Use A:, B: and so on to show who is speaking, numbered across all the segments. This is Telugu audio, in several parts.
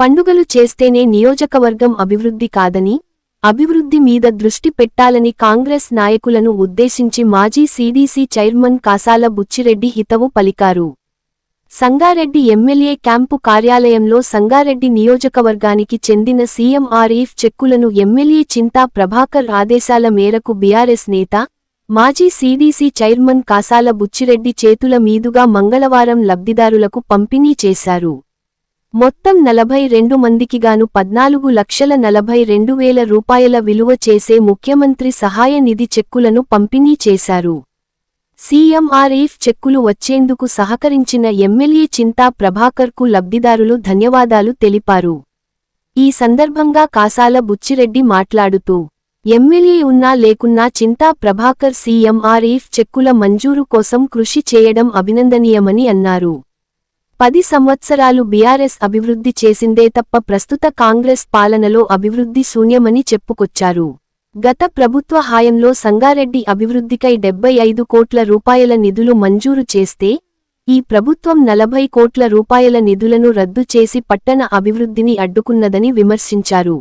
A: పండుగలు చేస్తేనే నియోజకవర్గం అభివృద్ధి కాదని అభివృద్ధి మీద దృష్టి పెట్టాలని కాంగ్రెస్ నాయకులను ఉద్దేశించి మాజీ సీడీసీ చైర్మన్ కాసాల బుచ్చిరెడ్డి హితవు పలికారు. సంగారెడ్డి ఎమ్మెల్యే క్యాంపు కార్యాలయంలో సంగారెడ్డి నియోజకవర్గానికి చెందిన సీఎంఆర్ఈఫ్ చెక్కులను ఎమ్మెల్యే చింతా ప్రభాకర్ ఆదేశాల మేరకు బీఆర్ఎస్ నేత మాజీ సీడీసీ చైర్మన్ కాసాల బుచ్చిరెడ్డి చేతుల మీదుగా మంగళవారం లబ్ధిదారులకు పంపిణీ చేశారు. మొత్తం నలభై రెండు మందికిగాను పద్నాలుగు లక్షల నలభై రెండు వేల రూపాయల విలువ చేసే ముఖ్యమంత్రి సహాయ నిధి చెక్కులను పంపిణీ చేశారు. సీఎంఆర్ఎఫ్ చెక్కులు వచ్చేందుకు సహకరించిన ఎమ్మెల్యే చింతా ప్రభాకర్కు లబ్ధిదారులు ధన్యవాదాలు తెలిపారు. ఈ సందర్భంగా కాసాల బుచ్చిరెడ్డి మాట్లాడుతూ ఎమ్మెల్యే ఉన్నా లేకున్నా చింతా ప్రభాకర్ సీఎంఆర్ఎఫ్ చెక్కుల మంజూరు కోసం కృషి చేయడం అభినందనీయమని అన్నారు. పది సంవత్సరాలు బీఆర్ఎస్ అభివృద్ధి చేసిందే తప్ప ప్రస్తుత కాంగ్రెస్ పాలనలో అభివృద్ధి శూన్యమని చెప్పుకొచ్చారు. గత ప్రభుత్వ హాయంలో సంగారెడ్డి అభివృద్ధికై డెబ్బై ఐదు కోట్ల రూపాయల నిధులు మంజూరు చేస్తే ఈ ప్రభుత్వం నలభై కోట్ల రూపాయల నిధులను రద్దు చేసి పట్టణ అభివృద్ధిని అడ్డుకున్నదని విమర్శించారు.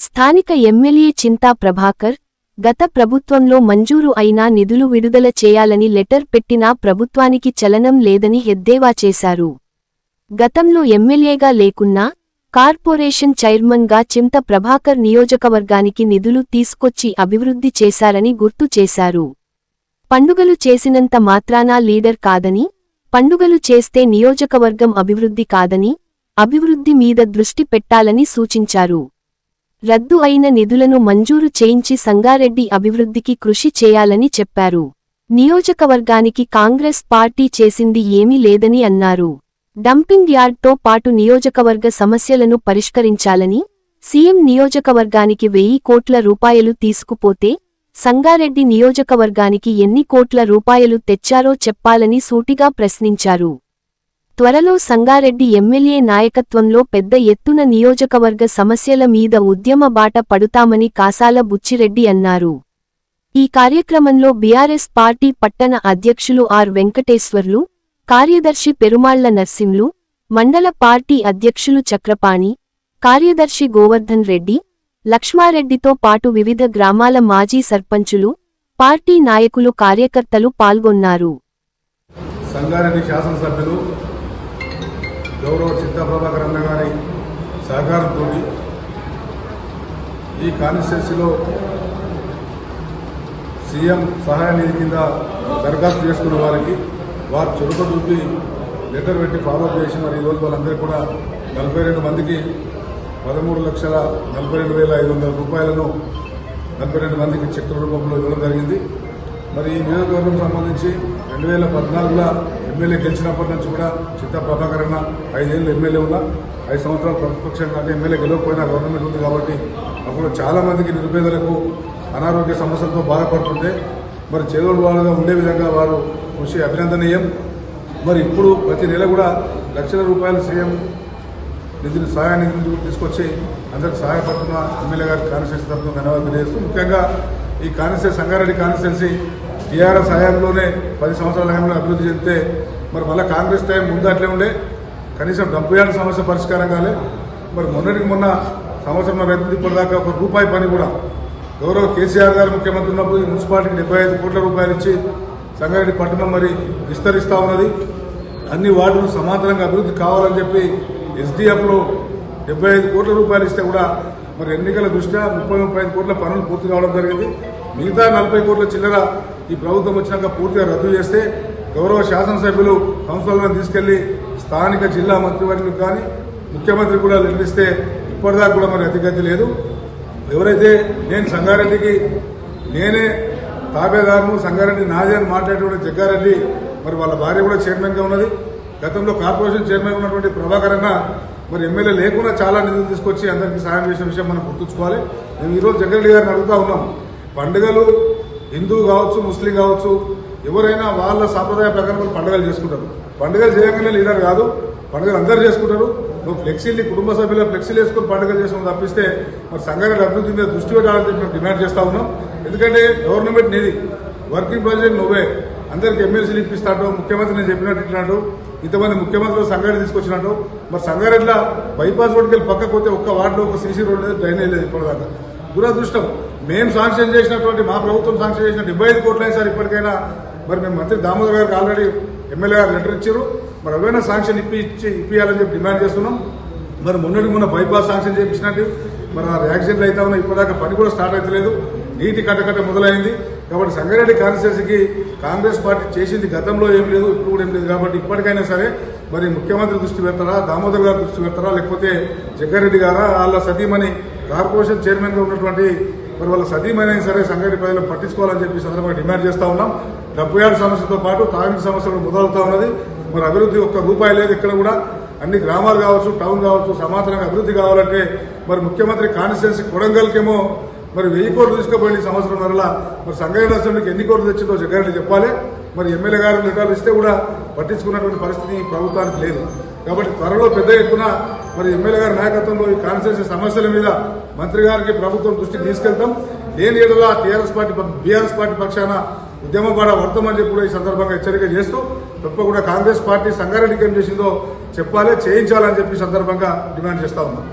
A: స్థానిక ఎమ్మెల్యే చింతా ప్రభాకర్ గత ప్రభుత్వంలో మంజూరు అయినా నిధులు విడుదల చేయాలని లెటర్ పెట్టినా ప్రభుత్వానికి చలనం లేదని ఎద్దేవా చేశారు. గతంలో ఎమ్మెల్యేగా లేకున్నా కార్పొరేషన్ చైర్మన్గా చింత ప్రభాకర్ నియోజకవర్గానికి నిధులు తీసుకొచ్చి అభివృద్ధి చేశారని గుర్తు చేశారు. పండుగలు చేసినంత మాత్రానా లీడర్ కాదని పండుగలు చేస్తే నియోజకవర్గం అభివృద్ధి కాదని అభివృద్ధి మీద దృష్టి పెట్టాలని సూచించారు. రద్దు అయిన నిధులను మంజూరు చేయించి సంగారెడ్డి అభివృద్ధికి కృషి చేయాలని చెప్పారు. నియోజకవర్గానికి కాంగ్రెస్ పార్టీ చేసింది ఏమీ లేదని అన్నారు. డంపింగ్ యార్డ్తో పాటు నియోజకవర్గ సమస్యలను పరిష్కరించాలని సీఎం నియోజకవర్గానికి వెయ్యి కోట్ల రూపాయలు తీసుకుపోతే సంగారెడ్డి నియోజకవర్గానికి ఎన్ని కోట్ల రూపాయలు తెచ్చారో చెప్పాలని సూటిగా ప్రశ్నించారు. త్వరలో సంగారెడ్డి ఎమ్మెల్యే నాయకత్వంలో పెద్ద ఎత్తున నియోజకవర్గ సమస్యల మీద ఉద్యమ బాట పడుతామని కాసాల బుచ్చిరెడ్డి అన్నారు. ఈ కార్యక్రమంలో బీఆర్ఎస్ పార్టీ పట్టణ అధ్యక్షులు ఆర్ వెంకటేశ్వర్లు కార్యదర్శి పెరుమాళ్ళ నర్సింలు మండల పార్టీ అధ్యక్షులు చక్రపాణి కార్యదర్శి గోవర్ధన్ రెడ్డి లక్ష్మారెడ్డితో పాటు వివిధ గ్రామాల మాజీ సర్పంచులు పార్టీ నాయకులు కార్యకర్తలు పాల్గొన్నారు.
B: సంగారెడ్డి శాసనసభ్యులు గౌరవ చిత్తప్రభాకర్ అన్న గారి సహకారంతో ఈ కాన్స్టిట్యున్సీలో సీఎం సహాయ నిధి కింద దరఖాస్తు చేసుకున్న వారికి వారు చురుక చూపి లెటర్ పెట్టి ఫాలోఅప్ చేసి మరి ఈరోజు వాళ్ళందరికీ కూడా నలభై రెండు మందికి పదమూడు లక్షల నలభై రెండు వేల ఐదు వందల రూపాయలను నలభై రెండు మందికి చెక్కుల రూపంలో ఇవ్వడం జరిగింది. మరి ఈ నియోజకవర్గం సంబంధించి రెండు వేల పద్నాలుగులో ఎమ్మెల్యే గెలిచినప్పటి నుంచి కూడా చిత్త ప్రభాకర్ అన్న ఐదేళ్ళు ఎమ్మెల్యే ఉన్నా ఐదు సంవత్సరాలు ప్రతిపక్షంగా అంటే ఎమ్మెల్యే గెలవకపోయినా గవర్నమెంట్ ఉంది కాబట్టి అప్పుడు చాలామందికి నిరుపేదలకు అనారోగ్య సమస్యలతో బాధపడుతుంటే మరి చేదోడు వాళ్ళుగా ఉండే విధంగా వారు కృషి అభినందనీయం. మరి ఇప్పుడు ప్రతి నెల కూడా లక్షల రూపాయలు సీఎం నిధులు సహాయాన్ని తీసుకొచ్చి అందరికి సహాయపడుతున్న ఎమ్మెల్యే గారి కాన్స్టిట్యూన్సీ తరఫున ధన్యవాదాలు తెలియజేస్తూ ముఖ్యంగా ఈ కాన్స్టిట్యూన్సీ సంగారెడ్డి కాన్స్టిట్యూన్సీ టీఆర్ఎస్ హయాంలోనే పది సంవత్సరాల హయాంలో అభివృద్ధి చెందితే మరి మళ్ళీ కాంగ్రెస్ టైం ముందు అట్లే ఉండే. కనీసం డెబ్బై ఏళ్ళ సమస్య పరిష్కారం కాలే. మరి మొన్నటికి మొన్న సంవత్సరం రైతు ఇప్పటిదాకా ఒక రూపాయి పని కూడా. గౌరవ కేసీఆర్ గారు ముఖ్యమంత్రి ఉన్నప్పుడు ఈ మున్సిపాలిటీకి డెబ్బై ఐదు కోట్ల రూపాయలు ఇచ్చి సంగారెడ్డి పట్టణం మరి విస్తరిస్తూ ఉన్నది. అన్ని వార్డులు సమాంతరంగా అభివృద్ధి కావాలని చెప్పి ఎస్డిఎఫ్లో డెబ్బై ఐదు కోట్ల రూపాయలు ఇస్తే కూడా మరి ఎన్నికల దృష్ట్యా ముప్పై ముప్పై ఐదు కోట్ల పనులు పూర్తి కావడం జరిగింది. మిగతా నలభై కోట్ల చిల్లర ఈ ప్రభుత్వం వచ్చినాక పూర్తిగా రద్దు చేస్తే గౌరవ శాసనసభ్యులు సంస్థలను తీసుకెళ్ళి స్థానిక జిల్లా మంత్రివర్యులకు కానీ ముఖ్యమంత్రి కూడా నిర్ణయిస్తే ఇప్పటిదాకా కూడా మరి అతిగతి లేదు. ఎవరైతే నేను సంగారెడ్డికి నేనే తాబేదారును సంగారెడ్డి నాదే అని మాట్లాడేటువంటి జగ్గారెడ్డి మరి వాళ్ళ భార్య కూడా చైర్మన్గా ఉన్నది. గతంలో కార్పొరేషన్ చైర్మన్ ఉన్నటువంటి ప్రభాకర్ అన్న మరి ఎమ్మెల్యే లేకుండా చాలా నిధులు తీసుకొచ్చి అందరికీ సాయం చేసిన విషయం మనం గుర్తుంచుకోవాలి. మేము ఈరోజు జగ్గారెడ్డి గారిని అడుగుతా ఉన్నాం. పండుగలు హిందూ కావచ్చు ముస్లిం కావచ్చు ఎవరైనా వాళ్ళ సాంప్రదాయ ప్రకారం పండుగలు చేసుకుంటారు. పండుగలు చేయగానే లీడర్ కాదు పండుగలు అందరు చేసుకుంటారు. నువ్వు ఫ్లెక్సీలు కుటుంబ సభ్యుల ఫ్లెక్సీలు వేసుకుని పండుగలు చేసుకుని తప్పిస్తే మరి సంగారెడ్డి అభివృద్ధి మీద దృష్టి పెట్టాలని చెప్పి మేము డిమాండ్ చేస్తా ఉన్నాం. ఎందుకంటే గవర్నమెంట్ నిధి వర్కింగ్ ప్రెసిడెంట్ నువ్వే. అందరికి ఎమ్మెల్సీలు ఇప్పిస్తాడు ముఖ్యమంత్రి నేను చెప్పినట్టు ఇట్లాడు ఇంతమంది ముఖ్యమంత్రులు సంగారెడ్డి తీసుకొచ్చినట్టు. మరి సంగారెడ్డిలో బైపాస్ రోడ్డుకి వెళ్ళి పక్కకు పోతే ఒక్క వార్డులో ఒక సీసీ రోడ్ లేదు డ్రైనేజ్ లేదు ఇప్పటిదాకా. దురదృష్టం. మేము శాంక్షన్ చేసినటువంటి మా ప్రభుత్వం శాంక్షన్ చేసిన డెబ్బై ఐదు కోట్లైనా సార్ ఇప్పటికైనా మరి మేము మంత్రి దామోదర్ గారికి ఆల్రెడీ ఎమ్మెల్యే గారు లెటర్ ఇచ్చారు. మరి ఎవరైనా శాంక్షన్ ఇప్పి ఇచ్చి ఇప్పియాలని చెప్పి డిమాండ్ చేస్తున్నాం. మరి మొన్నటి మొన్న బైపాస్ శాంక్షన్ చేయించినట్టు. మరి ఆ యాక్సిడెంట్లు అయితే ఉన్నాయి ఇప్పటిదాకా పని కూడా స్టార్ట్ అవుతలేదు నీటి కట్టకట్ట మొదలైంది. కాబట్టి సంగారెడ్డి కాన్స్టిట్యూన్సీకి కాంగ్రెస్ పార్టీ చేసింది గతంలో ఏం లేదు ఇప్పుడు కూడా ఏం లేదు కాబట్టి ఇప్పటికైనా సరే మరి ముఖ్యమంత్రి దృష్టి పెడతారా దామోదర్ గారు దృష్టి పెడతారా లేకపోతే జగ్గారెడ్డి గారా వాళ్ళ సతీమణి కార్పొరేషన్ చైర్మన్గా ఉన్నటువంటి మరి వాళ్ళ సతీమణి సరే సంగారెడ్డి ప్రజలు పట్టించుకోవాలని చెప్పి సందర్భంగా డిమాండ్ చేస్తూ ఉన్నాం. డెబ్బై ఆరు సమస్యలతో పాటు తాగునీటి సమస్యలు మొదలవుతా ఉన్నది. మరి అభివృద్ధి ఒక్క రూపాయి లేదు ఇక్కడ కూడా. అన్ని గ్రామాలు కావచ్చు టౌన్ కావచ్చు సమాంతరంగా అభివృద్ధి కావాలంటే మరి ముఖ్యమంత్రి కాన్స్టిట్యున్సీ కొడంగల్కేమో మరి వెయ్యి కోట్లు తీసుకుపోయింది సంవత్సరం వరలా మరి సంగారెడ్డి అసెంబ్లీకి ఎన్ని కోట్లు తెచ్చిందో జగ్గారెడ్డి చెప్పాలి. మరి ఎమ్మెల్యే గారు లెటర్లు ఇస్తే కూడా పట్టించుకున్నటువంటి పరిస్థితి ఈ ప్రభుత్వానికి లేదు. కాబట్టి త్వరలో పెద్ద ఎత్తున మరి ఎమ్మెల్యే గారి నాయకత్వంలో ఈ కాన్స్టిట్యున్సీ సమస్యల మీద మంత్రి గారికి ప్రభుత్వం దృష్టికి తీసుకెళ్తాం. లేని ఏడుగా టీఆర్ఎస్ పార్టీ బీఆర్ఎస్ పార్టీ పక్షాన ఉద్యమం కూడా వర్తమని చెప్పి కూడా ఈ సందర్భంగా హెచ్చరిక చేస్తూ తప్పకుండా కాంగ్రెస్ పార్టీ సంగారెడ్డికి ఏం చేసిందో చెప్పాలి చేయించాలని చెప్పి సందర్భంగా డిమాండ్ చేస్తా ఉన్నాం.